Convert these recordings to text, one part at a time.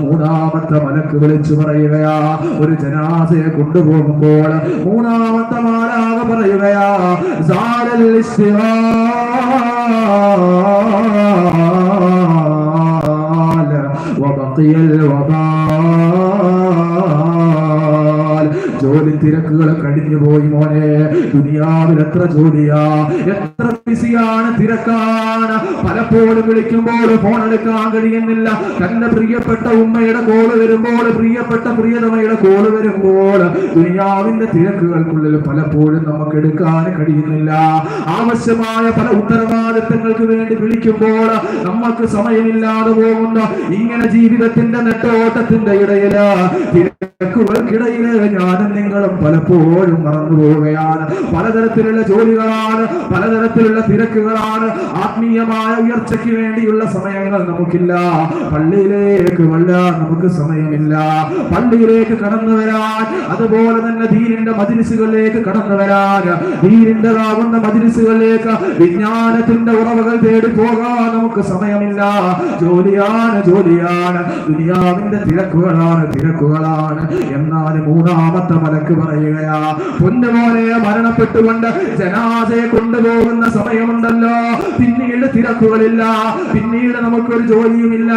മൂന്നാമത്തെ മലക്ക് വിളിച്ചു പറയുകയാ ഒരു ജനാസയെ കൊണ്ടുപോകുമ്പോൾ മൂന്നാമത്തെ മാലാക പറയുകയാൽ ജോലി തിരക്കുകൾ കഴിഞ്ഞു പോയി മോനെ. ദുനിയാവിൽ എത്ര ജോലിയാ? എത്ര ബിസിയാണ് തിരക്കാണ്. പലപ്പോഴും വിളിക്കുമ്പോൾ ഫോൺ എടുക്കാൻ കഴിയുന്നില്ല. തന്റെ പ്രിയപ്പെട്ട ഉമ്മയുടെ കോൾ വരുമ്പോൾ പ്രിയപ്പെട്ട പ്രിയതമയുടെ കോൾ വരുമ്പോൾ ദുനിയാവിന്റെ തിരക്കുകൾക്കുള്ളിൽ പലപ്പോഴും നമുക്ക് എടുക്കാൻ കഴിയുന്നില്ല. ആവശ്യമായ പല ഉത്തരവാദിത്തങ്ങൾക്ക് വേണ്ടി വിളിക്കുമ്പോൾ നമുക്ക് സമയമില്ലാതെ പോകുന്ന ഇങ്ങനെ ജീവിതത്തിന്റെ നെട്ടോട്ടത്തിന്റെ ഇടയിൽ തിരക്കുകൾക്കിടയിൽ ഞാനും നിങ്ങളും പലപ്പോഴും മറന്നു പോവുകയാണ്. പലതരത്തിലുള്ള ജോലികളാണ് പലതരത്തിലുള്ള തിരക്കുകളാണ്. ആത്മീയമായ ഉയർച്ചയ്ക്ക് വേണ്ടിയുള്ള സമയങ്ങൾ നമുക്കില്ല. പള്ളിയിലേക്ക് വല്ലാൻ നമുക്ക് സമയമില്ല. പള്ളിയിലേക്ക് കടന്നു വരാൻ അതുപോലെ തന്നെ ധീരിന്റെ മജിലിസുകളിലേക്ക് കടന്നു വരാൻ ധീരിന്റെതാകുന്ന മജിലിസുകളിലേക്ക് വിജ്ഞാനത്തിന്റെ ഉറവകൾ തേടി പോകാൻ നമുക്ക് സമയമില്ല. ജോലിയാണ് ജോലിയാണ്. ദുനിയാവിന്റെ തിരക്കുകളാണ് തിരക്കുകളാണ്. എന്നാൽ മൂന്നാമത്തെ മലക്ക് പറയുകയാ മരണപ്പെട്ടുകൊണ്ട് ജനാസയെ കൊണ്ടുപോകുന്ന സമയമുണ്ടല്ലോ. പിന്നീട് തിരക്കുകളില്ല പിന്നീട് നമുക്കൊരു ജോലിയുമില്ല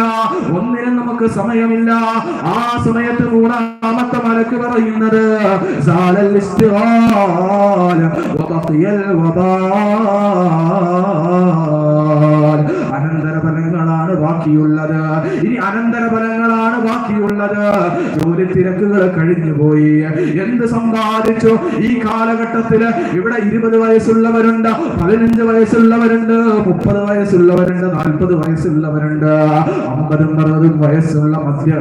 ഒന്നിനും നമുക്ക് സമയമില്ല. ആ സമയത്ത് മൂന്നാമത്തെ മലക്ക് പറയുന്നത് അനന്തരഫലങ്ങളാണ് ബാക്കിയുള്ളത്. ഇനി അനന്തരഫലങ്ങളാണ് ബാക്കിയുള്ളത്. ജോലി തിരക്കുകൾ കഴിഞ്ഞു പോയി. എന്ത് സമ്പാദിച്ചു? ഈ കാലഘട്ടത്തിൽ ഇവിടെ ഇരുപത് വയസ്സുള്ളവരുണ്ട് പതിനഞ്ച് വയസ്സുള്ളവരുണ്ട് മുപ്പത് വയസ്സുള്ളവരുണ്ട് നാൽപ്പത് വയസ്സുള്ളവരുണ്ട്. അമ്പതും അറുപതും വയസ്സുള്ള മധ്യ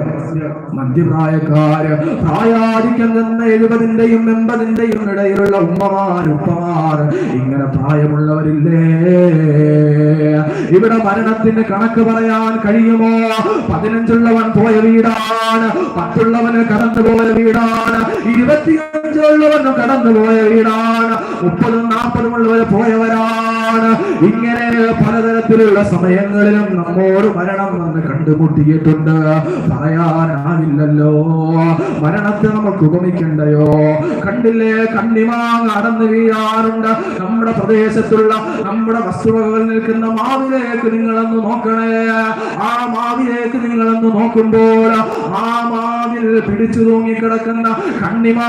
മധ്യപ്രായക്കാര് പ്രായാധിക്യം നിന്ന് എഴുപതിന്റെയും എൺപതിന്റെയും ഇടയിലുള്ള ഉമ്മമാർ ഉപ്പമാർ ഇങ്ങനെ പ്രായമുള്ളവരില്ലേ? ഇവിടെ മരണത്തിന് കണക്ക് പറയാൻ കഴിയുമോ? പതിനഞ്ചുള്ളവൻ പോയ വീടാണ്. പത്തുള്ളവന് കടന്നുപോയ വീടാണ്. ഇരുപത്തിയഞ്ചുള്ളവന് കടന്നുപോയ വീടാണ് മുപ്പതും നാൽപ്പതും ഉള്ളവർ പോയവരാണ്. ഇങ്ങനെ പലതരത്തിലുള്ള സമയങ്ങളിലും നമ്മോട് മരണം വന്ന് കണ്ടുമുട്ടിയിട്ടുണ്ട്. പറയാനാവില്ലല്ലോ. മരണത്തെ നമുക്ക് ഉപമിക്കണ്ടയോ? കണ്ടില്ലേ? കണ്ണിമാങ്ങ അടന്നു വീഴാറുണ്ട്. നമ്മുടെ പ്രദേശത്തുള്ള നമ്മുടെ വസ്തുവകകൾ നിൽക്കുന്ന മാവിലേക്ക് നിങ്ങളൊന്ന് നോക്കണേ. ആ മാവിലേക്ക് നിങ്ങളൊന്ന് നോക്കുമ്പോൾ ആ മാവിൽ പിടിച്ചു തൂങ്ങി കിടക്കുന്ന തൂങ്ങിക്കിടക്കുന്ന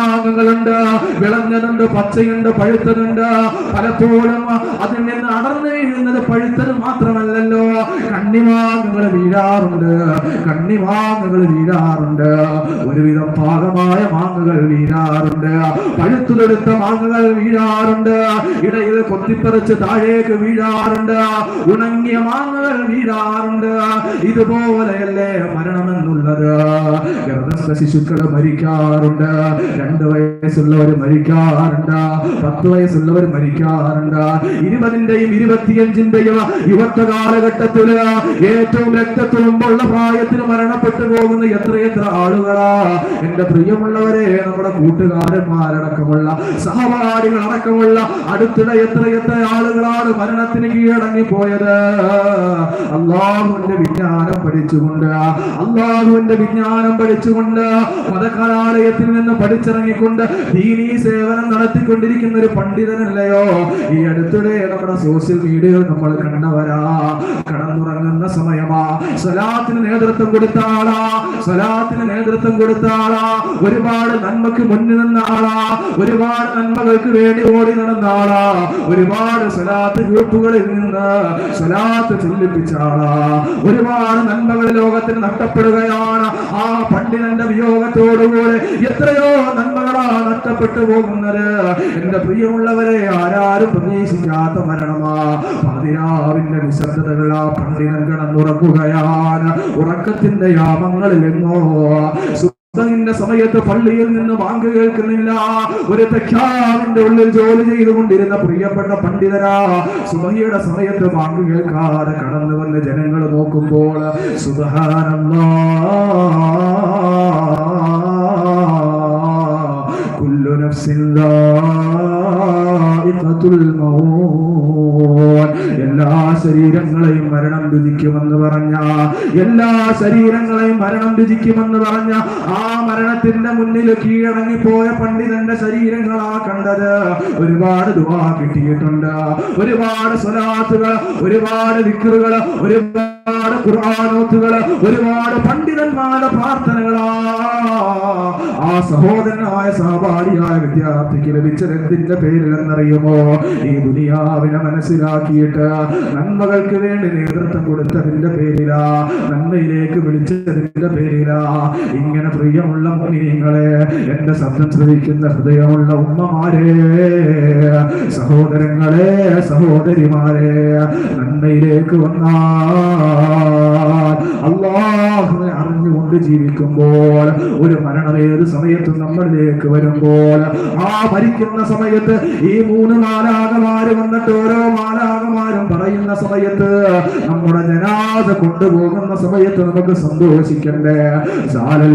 കണ്ണിമാങ്ങകളുണ്ട് വിളഞ്ഞതുണ്ട് പച്ചയുണ്ട് പഴുത്തതുണ്ട്. പലപ്പോഴും അതിൽ നിന്ന് അടർന്നു വീഴുന്നത് പഴുത്തത് മാത്രമല്ലല്ലോ. കണ്ണിമാങ്ങകൾ വീഴാറുണ്ട് കണ്ണിമാങ്ങകൾ വീഴാറുണ്ട്. ഒരുവിധം പാകമായ മാങ്ങകൾ വീഴാറുണ്ട്. പഴുത്തുതെടുത്ത മാങ്ങകൾ വീഴാറുണ്ട്. ഇടയിൽ കൊത്തിപ്പറിച്ച് താഴേക്ക് വീഴാറുണ്ട്. ഉണങ്ങിയ മാങ്ങകൾ വീഴാറുണ്ട്. ഇതുപോലെയല്ലേ മരണമെന്നുള്ളത്. ശിശുക്കൾ മരിക്കാറുണ്ട്. രണ്ട് വയസ്സുള്ളവർ മരിക്കാറുണ്ട് പത്ത് വയസ്സുള്ളവർ മരിക്കാറുണ്ട്. ഇരുപതിന്റെയും ഇരുപത്തിയഞ്ചിന്റെയും യുവത്വ കാലഘട്ടത്തിൽ ഏറ്റവും രക്തത്തുമ്പുള്ള പ്രായത്തിന് മരണപ്പെട്ടു പോകുന്ന എത്രയെത്ര ആളുകളാ. എന്റെ പ്രിയമുള്ളവരെ നമ്മുടെ കൂട്ടുകാരന്മാരടക്കമുള്ള സഹപാഠികൾ അടക്കമുള്ള അടുത്തിടെ എത്ര എത്ര ആളുകളാണ് മരണത്തിന് കീഴടങ്ങി പോയത് അള്ളാഹുവിന്റെ വിജ്ഞാനം പഠിച്ചുകൊണ്ട് അള്ളാഹുവിന്റെ വിജ്ഞാനം പഠിച്ചുകൊണ്ട് മതകലാലയത്തിൽ നിന്ന് പഠിച്ചിറങ്ങിക്കൊണ്ട് ദീനീ സേവനം നടത്തിക്കൊണ്ടിരിക്കുന്ന ഒരു പണ്ഡിതനല്ലയോ? ഈ അടുത്തിടെ നമ്മുടെ സോഷ്യൽ മീഡിയയിൽ നമ്മൾ കണ്ടവരാ. കടന്നുറങ്ങുന്ന സമയമാ. സ്വലാത്തിന് നേതൃത്വം കൊടുത്ത ആളാ. സ്വലാത്തിന് നേതൃത്വം കൊടുത്ത ആളാ. ഒരുപാട് നന്മക്ക് മുന്നിൽ നിന്ന ആളാ. ഒരുപാട് നന്മകൾക്ക് വേണ്ടി ഓടി നടന്ന ആളാ. ഒരുപാട് സലാത്ത് ഗ്രൂപ്പുകളിൽ നിന്ന് സലാത്ത് ചൊല്ലിപ്പിച്ച ആളാ. ഒരുപാട് നന്മകൾ ലോകത്തിന് നഷ്ടപ്പെടുകയാണ്. ആ പണ്ഡിതന്റെ വിയോഗത്തോടുകൂടെ എത്രയോ നന്മകളാ നഷ്ടപ്പെട്ടു പോകുന്നത്. എന്റെ പ്രിയമുള്ളവരെ ആരാരും പ്രതീക്ഷിക്കാത്ത മരണമാ. പതിരാവിന്റെ നിശബ്ദതകൾ ആ പണ്ഡിതൻ കിടന്നുറങ്ങുകയാണ്. ഉറക്കത്തിന്റെ യാമങ്ങളിൽ എങ്ങോ. സമയത്ത് പള്ളിയിൽ നിന്ന് വാങ്ക് കേൾക്കുന്നില്ല. ഒരു തെക്കാവിന്റെ ഉള്ളിൽ ജോലി ചെയ്തുകൊണ്ടിരുന്ന പ്രിയപ്പെട്ട പണ്ഡിതരാ സുബഹിയുടെ സമയത്ത് വാങ്ക് കേൾക്കാതെ കടന്നു വന്ന് ജനങ്ങൾ നോക്കുമ്പോൾ സുബഹാനല്ലാ. മൗത്ത് എല്ലാ ശരീരങ്ങളെയും മരണം രുചിക്കുമെന്ന് പറഞ്ഞ എല്ലാ ശരീരങ്ങളെയും മരണം രുചിക്കുമെന്ന് പറഞ്ഞ ആ മരണത്തിന്റെ മുന്നിൽ കീഴടങ്ങിപ്പോയ പണ്ഡിതന്റെ ശരീരങ്ങളാ കണ്ടത്. ഒരുപാട് ദുവാ കിട്ടിയിട്ടുണ്ട്. ഒരുപാട് സ്വലാത്തുകൾ ഒരുപാട് വിക്കറുകൾ ഒരുപാട് ഖുർആാനോത്തുകൾ ഒരുപാട് പണ്ഡിതന്മാരുടെ പ്രാർത്ഥനകളാ ആ സഹോദരനായ സഹപാഠിയായ വിദ്യാർത്ഥിക്ക് ലഭിച്ചത് എന്തിന്റെ പേരിലെന്നറിയുമോ? ഈ ദുനിയാവിനെ മനസ്സിലാക്കിയിട്ട് നന്മകൾക്ക് വേണ്ടി നേതൃത്വം കൊടുത്തതിന്റെ പേരിലാ നന്മയിലേക്ക് വിളിച്ചതിന്റെ പേരിലാ. ഇങ്ങനെ പ്രിയമുള്ള മുനിങ്ങളെ എന്റെ ശബ്ദം ശ്രവിക്കുന്ന ഹൃദയമുള്ള ഉമ്മമാരെ സഹോദരങ്ങളെ സഹോദരിമാരെ നന്മയിലേക്ക് വന്നാ. അള്ളാഹുനെ അറിഞ്ഞുകൊണ്ട് ജീവിക്കുമ്പോൾ ഒരു മരണം ഏത് സമയത്തും നമ്മളിലേക്ക് വരുമ്പോൾ ആ ഭരിക്കുന്ന സമയത്ത് ഈ മൂന്ന് മാലാകമാര് വന്നിട്ട് ഓരോ മാലാകമാരും പറയുന്ന സമയത്ത് നമ്മുടെ ജനാഥ കൊണ്ടുപോകുന്ന സമയത്ത് നമുക്ക് സന്തോഷിക്കണ്ടേ? സാലൽ